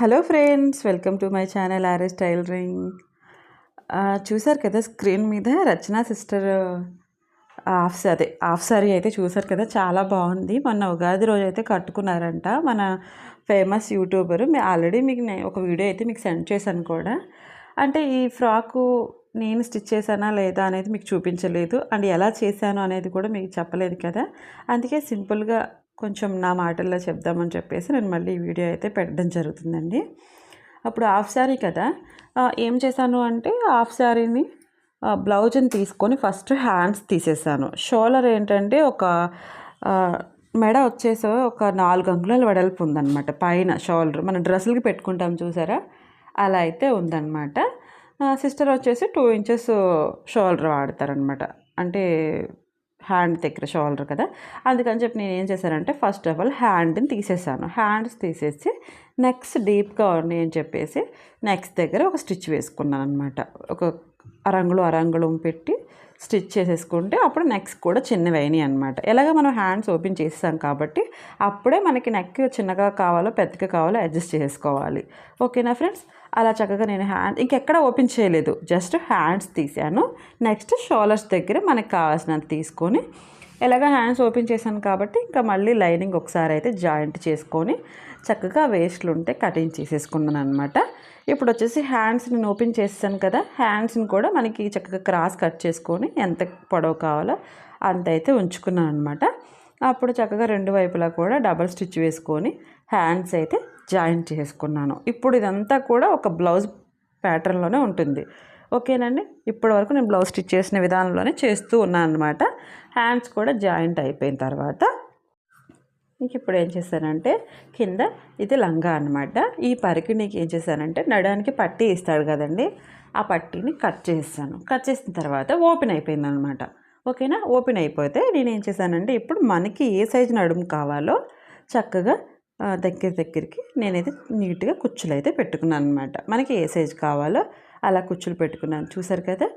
Hello friends welcome to my channel RS tailoring చూసారు కదా screen మీద రచనా సిస్టర్ హాఫ్ అదే హాఫ్ సారీ అయితే చూసారు కదా చాలా బాగుంది. మొన్న ఉగాది రోజు అయితే కట్టుకున్నారంట మన ఫేమస్ యూట్యూబర్. ఆల్రెడీ మీకు ఒక వీడియో అయితే మీకు సెండ్ చేశాను కూడా. అంటే ఈ ఫ్రాకు నేను స్టిచ్ చేశానా లేదా అనేది మీకు చూపించలేదు. అండ్ ఎలా చేశాను అనేది కూడా మీకు చెప్పలేదు కదా. అందుకే సింపుల్గా కొంచెం నా మాటల్లో చెప్దామని చెప్పేసి నేను మళ్ళీ ఈ వీడియో అయితే పెట్టడం జరుగుతుందండి. అప్పుడు హాఫ్ శారీ కదా ఏం చేశాను అంటే హాఫ్ శారీని బ్లౌజ్ని తీసుకొని ఫస్ట్ హ్యాండ్స్ తీసేసాను. షోలర్ ఏంటంటే ఒక మెడ వచ్చేసి ఒక నాలుగు అంగుళాల వెడల్పు ఉందన్నమాట. పైన షోల్డర్ మన డ్రెస్సులకి పెట్టుకుంటాం చూసారా? అలా అయితే ఉందన్నమాట. సిస్టర్ వచ్చేసి టూ ఇంచెస్ షోల్డర్ వాడతారనమాట అంటే హ్యాండ్ దగ్గర షోల్డర్ కదా. అందుకని చెప్పి నేను ఏం చేశానంటే ఫస్ట్ ఆఫ్ ఆల్ హ్యాండ్ని తీసేసాను. హ్యాండ్స్ తీసేసి నెక్స్ట్ డీప్గా ఉన్నాయి అని చెప్పేసి నెక్స్ట్ దగ్గర ఒక స్టిచ్ వేసుకున్నాను అనమాట ఒక అరంగులు అరంగుళం పెట్టి స్టిచ్ చేసేసుకుంటే అప్పుడు నెక్స్ట్ కూడా చిన్నవి అయినాయి అనమాట ఎలాగ మనం హ్యాండ్స్ ఓపెన్ చేసాం కాబట్టి అప్పుడే మనకి నెక్ చిన్నగా కావాలో పెద్దగా కావాలో అడ్జస్ట్ చేసుకోవాలి. ఓకేనా ఫ్రెండ్స్ అలా చక్కగా నేను హ్యాండ్ ఇంకెక్కడ ఓపెన్ చేయలేదు. జస్ట్ హ్యాండ్స్ తీసాను. నెక్స్ట్ షోల్డర్స్ దగ్గర మనకి కావాల్సినంత తీసుకొని ఎలాగ హ్యాండ్స్ ఓపెన్ చేశాను కాబట్టి ఇంకా మళ్ళీ లైనింగ్ ఒకసారి అయితే జాయింట్ చేసుకొని చక్కగా వేస్ట్లు ఉంటే కటింగ్ చేసేసుకున్నాను అనమాట ఇప్పుడు వచ్చేసి హ్యాండ్స్ నేను ఓపెన్ చేసాను కదా హ్యాండ్స్ని కూడా మనకి చక్కగా క్రాస్ కట్ చేసుకొని ఎంత పొడవు కావాలో అంత అయితే ఉంచుకున్నాను అనమాట అప్పుడు చక్కగా రెండు వైపులా కూడా డబల్ స్టిచ్ వేసుకొని హ్యాండ్స్ అయితే జాయింట్ చేసుకున్నాను. ఇప్పుడు ఇదంతా కూడా ఒక బ్లౌజ్ ప్యాటర్న్లోనే ఉంటుంది. ఓకేనండి? ఇప్పటి వరకు నేను బ్లౌజ్ స్టిచ్ చేసిన విధానంలోనే చేస్తూ ఉన్నాను అనమాట హ్యాండ్స్ కూడా జాయింట్ అయిపోయిన తర్వాత ఇంక ఇప్పుడు ఏం చేశానంటే కింద ఇది లంగా అనమాట ఈ పరికి నీకు ఏం చేశానంటే నడానికి పట్టీ ఇస్తాడు కదండి ఆ పట్టీని కట్ చేస్తాను. కట్ చేసిన తర్వాత ఓపెన్ అయిపోయింది అనమాట ఓకేనా? ఓపెన్ అయిపోతే నేను ఏం చేశానంటే ఇప్పుడు మనకి ఏ సైజు నడుము కావాలో చక్కగా దగ్గర దగ్గరికి నేనైతే నీట్గా కుచ్చులు అయితే పెట్టుకున్నాను అనమాట మనకి ఏ సైజు కావాలో అలా కుచ్చులు పెట్టుకున్నాను. చూసారు కదా?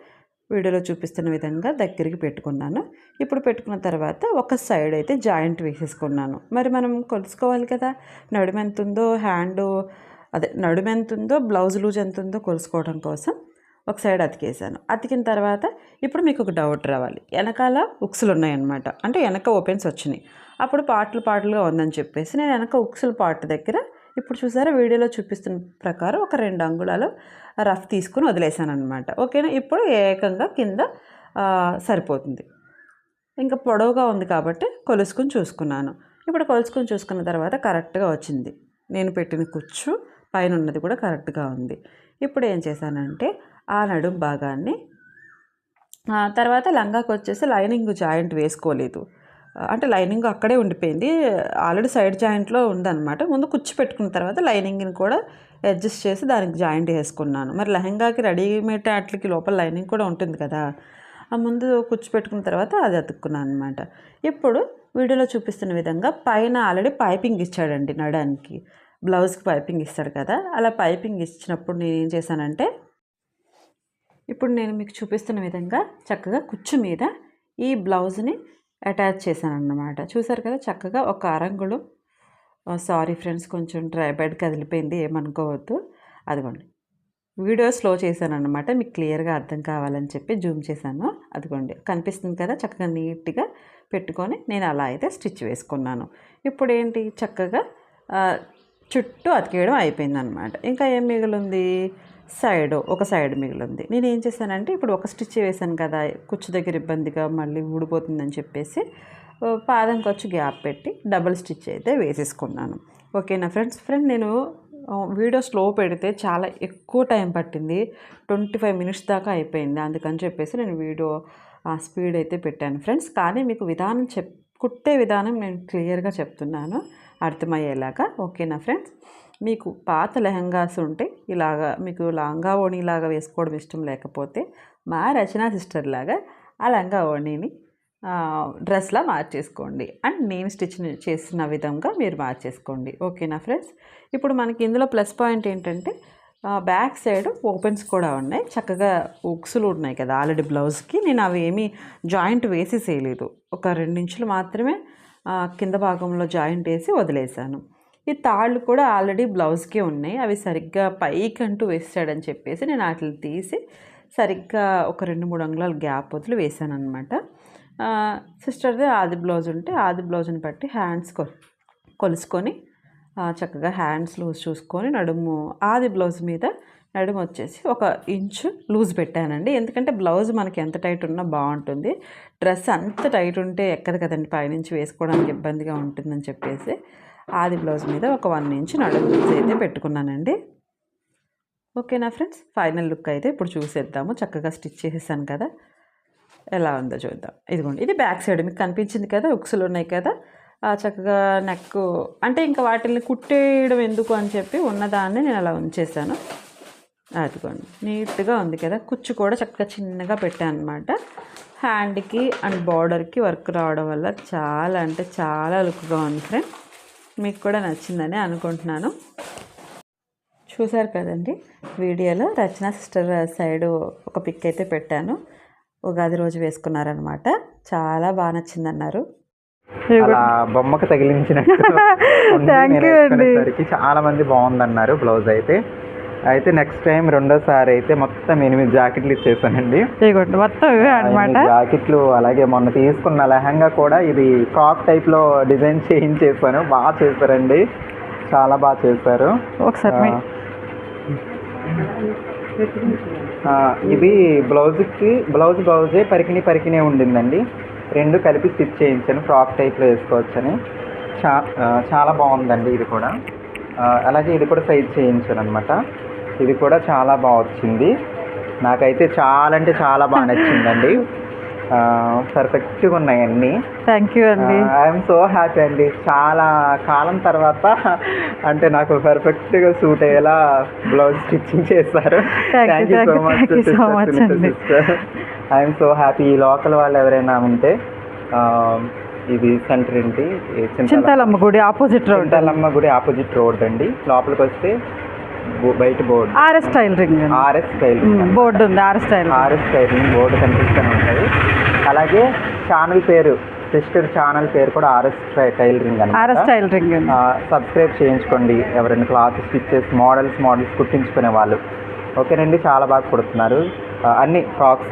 వీడియోలో చూపిస్తున్న విధంగా దగ్గరికి పెట్టుకున్నాను. ఇప్పుడు పెట్టుకున్న తర్వాత ఒక సైడ్ అయితే జాయింట్ వేసేసుకున్నాను. మరి మనం కొలుసుకోవాలి కదా? నడుము ఎంత ఉందో హ్యాండ్ అదే నడుము ఎంత ఉందో బ్లౌజ్ లూజ్ ఎంత ఉందో కొలుసుకోవడం కోసం ఒక సైడ్ అతికేసాను అతికిన తర్వాత ఇప్పుడు మీకు ఒక డౌట్ రావాలి. వెనకాల ఉక్సులు ఉన్నాయన్నమాట. అంటే వెనక ఓపెన్స్ వచ్చినాయి. అప్పుడు పాటలు పాటలుగా ఉందని చెప్పేసి నేను వెనక ఉక్సుల పార్ట్ దగ్గర ఇప్పుడు చూసారా వీడియోలో చూపిస్తున్న ప్రకారం ఒక రెండు అంగుళాలు రఫ్ తీసుకుని వదిలేసాను అనమాట ఓకేనా? ఇప్పుడు ఏకంగా కింద సరిపోతుంది. ఇంకా పొడవుగా ఉంది కాబట్టి కొలుసుకుని చూసుకున్నాను. ఇప్పుడు కొలుసుకుని చూసుకున్న తర్వాత కరెక్ట్గా వచ్చింది. నేను పెట్టిన కుచ్చు పైన ఉన్నది కూడా కరెక్ట్గా ఉంది. ఇప్పుడు ఏం చేశానంటే ఆ నడుం భాగాన్ని తర్వాత లంగాకి వచ్చేసి లైనింగ్ జాయింట్ వేసుకోలేదు. అంటే లైనింగ్ అక్కడే ఉండిపోయింది. ఆల్రెడీ సైడ్ జాయింట్లో ఉందన్నమాట. ముందు కుచ్చి పెట్టుకున్న తర్వాత లైనింగ్ని కూడా అడ్జస్ట్ చేసి దానికి జాయింట్ వేసుకున్నాను మరి లెహంగాకి రెడీమేడ్ వాటికి లోపల లైనింగ్ కూడా ఉంటుంది కదా ఆ ముందు కుచ్చి పెట్టుకున్న తర్వాత అది అతుక్కున్నాను అనమాట ఇప్పుడు వీడియోలో చూపిస్తున్న విధంగా పైన ఆల్రెడీ పైపింగ్ ఇచ్చాడండి నడానికి. బ్లౌజ్కి పైపింగ్ ఇస్తాడు కదా అలా పైపింగ్ ఇచ్చినప్పుడు నేను ఏం చేశానంటే ఇప్పుడు నేను మీకు చూపిస్తున్న విధంగా చక్కగా కుచ్చు మీద ఈ బ్లౌజ్ని అటాచ్ చేశాను అన్నమాట చూసారు కదా చక్కగా ఒక అరంగులు. సారీ ఫ్రెండ్స్ కొంచెం డ్రై బెడ్ కదిలిపోయింది ఏమనుకోవద్దు. అదిగోండి. వీడియో స్లో చేశాను అనమాట మీకు క్లియర్గా అర్థం కావాలని చెప్పి జూమ్ చేశాను. అదిగోండి కనిపిస్తుంది కదా చక్కగా నీట్గా పెట్టుకొని నేను అలా అయితే స్టిచ్ వేసుకున్నాను. ఇప్పుడు ఏంటి చక్కగా చుట్టూ అతికేయడం అయిపోయిందనమాట. ఇంకా ఏం మిగిలింది? సైడ్ ఒక సైడ్ మిగిలింది. నేను ఏం చేశానంటే ఇప్పుడు ఒక స్టిచ్ వేసాను కదా కుచ్చు దగ్గర ఇబ్బందిగా మళ్ళీ ఊడిపోతుందని చెప్పేసి పాదం పాదంకి వచ్చి గ్యాప్ పెట్టి డబుల్ స్టిచ్ అయితే వేసేసుకున్నాను. ఓకేనా ఫ్రెండ్స్? ఫ్రెండ్ నేను వీడియో స్లో పెడితే చాలా ఎక్కువ టైం పట్టింది. ట్వంటీ ఫైవ్ మినిట్స్ దాకా అయిపోయింది. అందుకని చెప్పేసి నేను వీడియో స్పీడ్ అయితే పెట్టాను. ఫ్రెండ్స్ కానీ మీకు విధానం చెప్ కుట్టే విధానం నేను క్లియర్గా చెప్తున్నాను. అర్థమయ్యేలాగా. ఓకేనా ఫ్రెండ్స్? మీకు పాత లెహంగాస్ ఉంటే ఇలాగా మీకు లంగా ఓణిలాగా వేసుకోవడం ఇష్టం లేకపోతే మా రచనా సిస్టర్ లాగా ఆ లంగా ఓణిని డ్రెస్లా మార్చేసుకోండి. అండ్ నేను స్టిచ్ చేసిన విధంగా మీరు మార్చేసుకోండి. ఓకేనా ఫ్రెండ్స్? ఇప్పుడు మనకి ఇందులో ప్లస్ పాయింట్ ఏంటంటే బ్యాక్ సైడ్ ఓపెన్స్ కూడా ఉన్నాయి. చక్కగా ఉక్సులు ఉన్నాయి కదా ఆల్రెడీ బ్లౌజ్కి. నేను అవి ఏమీ జాయింట్ వేసేసేయలేదు. ఒక రెండు ఇంచులు మాత్రమే కింద భాగంలో జాయింట్ వేసి వదిలేసాను ఈ తాళ్ళు కూడా ఆల్రెడీ బ్లౌజ్కే ఉన్నాయి. అవి సరిగ్గా పైకంటూ వేసాడని చెప్పేసి నేను వాటిని తీసి సరిగ్గా ఒక రెండు మూడు అంగుళాల గ్యాప్ వదిలి వేసాను అనమాట సిస్టర్ది ఆది బ్లౌజ్ ఉంటే ఆది బ్లౌజ్ని బట్టి హ్యాండ్స్ కొలుసుకొని చక్కగా హ్యాండ్స్ లూజ్ చూసుకొని నడుము ఆది బ్లౌజ్ మీద నడుము వచ్చేసి ఒక ఇంచు లూజ్ పెట్టానండి. ఎందుకంటే బ్లౌజ్ మనకి ఎంత టైట్ ఉన్నా బాగుంటుంది. డ్రెస్ అంత టైట్ ఉంటే ఎక్కదు కదండి. పైనుంచి వేసుకోవడానికి ఇబ్బందిగా ఉంటుందని చెప్పేసి ఆది బ్లౌజ్ మీద ఒక వన్ ఇంచ్ నడుము లూజ్ అయితే పెట్టుకున్నానండి. ఓకేనా ఫ్రెండ్స్? ఫైనల్ లుక్ అయితే ఇప్పుడు చూసేద్దాము. చక్కగా స్టిచ్ చేసేసాను కదా. ఎలా ఉందో చూద్దాం. ఇదిగోండి. ఇది బ్యాక్ సైడ్ మీకు కనిపించింది కదా. ఉక్సులు ఉన్నాయి కదా. ఆ చక్కగా నెక్ అంటే ఇంకా వాటిని కుట్టేయడం ఎందుకు అని చెప్పి ఉన్నదాన్ని నేను అలా ఉంచేసాను. అదిగోండి. నీట్గా ఉంది కదా. కుచ్చు కూడా చక్కగా చిన్నగా పెట్టాను అనమాట హ్యాండ్కి అండ్ బార్డర్కి వర్క్ రావడం వల్ల చాలా అంటే చాలా లుక్గా ఉంది ఫ్రెండ్ మీకు కూడా నచ్చిందని అనుకుంటున్నాను. చూసారు కదండి? వీడియోలో రచన సిస్టర్ సైడ్ ఒక పిక్ అయితే పెట్టాను. ఉగాది రోజు వేసుకున్నారనమాట. చాలా బాగా నచ్చిందన్నారు. అలా బొమ్మకు తగిలించినట్టు. Thank నేను you అండి. చాలా మంది బాగుందన్నారు బ్లౌజ్ అయితే. అయితే నెక్స్ట్ టైం రెండోసారి అయితే మొత్తం ఎనిమిది జాకెట్లు ఇచ్చేసానండి. మొత్తం అనమాట జాకెట్లు అలాగే మొన్న తీసుకున్న లెహంగా కూడా ఇది కాక్ టైప్లో డిజైన్ చేయించేసాను. బాగా చేశారండి. చాలా బాగా చేశారు. ఒకసారి ఇది బ్లౌజ్కి బ్లౌజ్ బ్లౌజే పరికిణి పరికినే ఉండిందండి. రెండు కలిపి స్టిచ్ చేయించాను ఫ్రాక్ టైప్లో వేసుకోవచ్చని. చా చాలా బాగుందండి ఇది కూడా. అలాగే ఇది కూడా సైజ్ చేయించాను అనమాట ఇది కూడా చాలా బాగా వచ్చింది. నాకైతే చాలా అంటే చాలా బాగా నచ్చిందండి. పర్ఫెక్ట్గా ఉన్నాయి అన్నీ థ్యాంక్ యూ అండి. ఐఎమ్ సో హ్యాపీ అండి. చాలా కాలం తర్వాత అంటే నాకు పర్ఫెక్ట్గా సూట్ అయ్యేలా బ్లౌజ్ స్టిచ్చింగ్ చేస్తారు thank you so much much అండి. ఐఎమ్ సో హ్యాపీ ఈ లోకల్ వాళ్ళు ఎవరైనా ఉంటే ఇది సెంటర్ ఏంటి? చింతాలమ్మ గుడి ఆపోజిట్ రోడ్. చింతాలమ్మ గుడి ఆపోజిట్ రోడ్ అండి. లోపలికి వస్తే బయట board. RS tailoring RS style board ఉంది RS style RS tailoring board కనిపిస్తూనే ఉంటుంది. అలాగే ఛానల్ పేరు సిస్టర్ ఛానల్ పేరు కూడా ఆర్ఎస్ టైలరింగ్ ఆర్ఎస్ అనమాట. స్టైల్ రింగ్ సబ్స్క్రైబ్ చేయించుకోండి. ఎవరైనా క్లాత్ స్టిచెస్ మోడల్స్ మోడల్స్ కుట్టించుకునే వాళ్ళు. ఓకేనండి చాలా బాగా కుడుతున్నారు. అన్ని ఫ్రాక్స్